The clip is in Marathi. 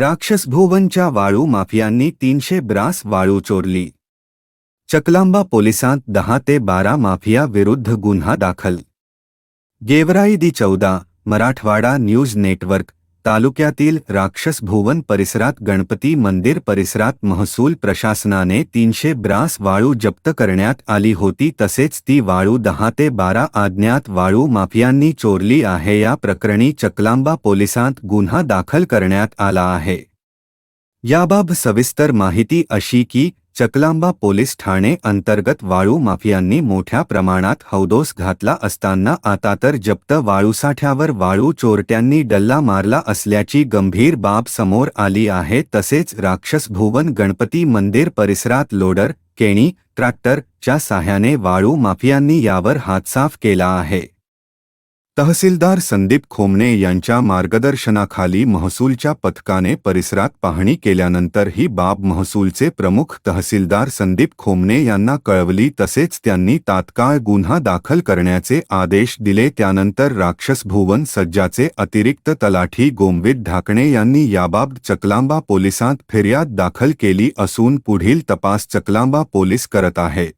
राक्षस भुवनच्या वाळू माफियांनी तीनशे ब्रास वाळू चोरली. चकलांबा पोलिसांत दहा ते बारा माफिया विरुद्ध गुन्हा दाखल. गेवराई दी चौदा मराठवाडा न्यूज नेटवर्क. तालुक्यातील राक्षस भुवन परिसरात गणपती मंदिर परिसरात महसूल प्रशासनाने तीनशे ब्रास वाळू जप्त करण्यात आली होती तसेच ती वाळू दहा ते बारा आज्ञात वाळू माफियांनी चोरली आहे. या प्रकरणी चकलांबा पोलिसांत गुन्हा दाखल करण्यात आला आहे. याबाब सविस्तर माहिती अशी की चकलांबा पोलीस ठाणे अंतर्गत वाळू माफियांनी मोठ्या प्रमाणात हौदोस घातला असताना आता तर जप्त वाळूसाठ्यावर वाळू चोरट्यांनी डल्ला मारला असल्याची गंभीर बाब समोर आली आहे. तसेच राक्षस भुवन गणपती मंदिर परिसरात लोडर केणी ट्रॅक्टर च्या साह्याने वाळू माफियांनी यावर हातसाफ केला आहे. तहसीलदार संदीप खोमणे यांच्या मार्गदर्शनाखाली महसूलच्या पथकाने परिसरात पाहणी केल्यानंतर ही बाब महसूलचे प्रमुख तहसीलदार संदीप खोमणे यांना कळवली. तसेच त्यांनी तात्काळ गुन्हा दाखल करण्याचे आदेश दिले. त्यानंतर राक्षस भुवन सज्जाचे अतिरिक्त तलाठी गोमवित ढाकणे यांनी याबाब चकलांबा पोलिसांत फिर्याद दाखल केली असून पुढील तपास चकलांबा पोलीस करत आहे.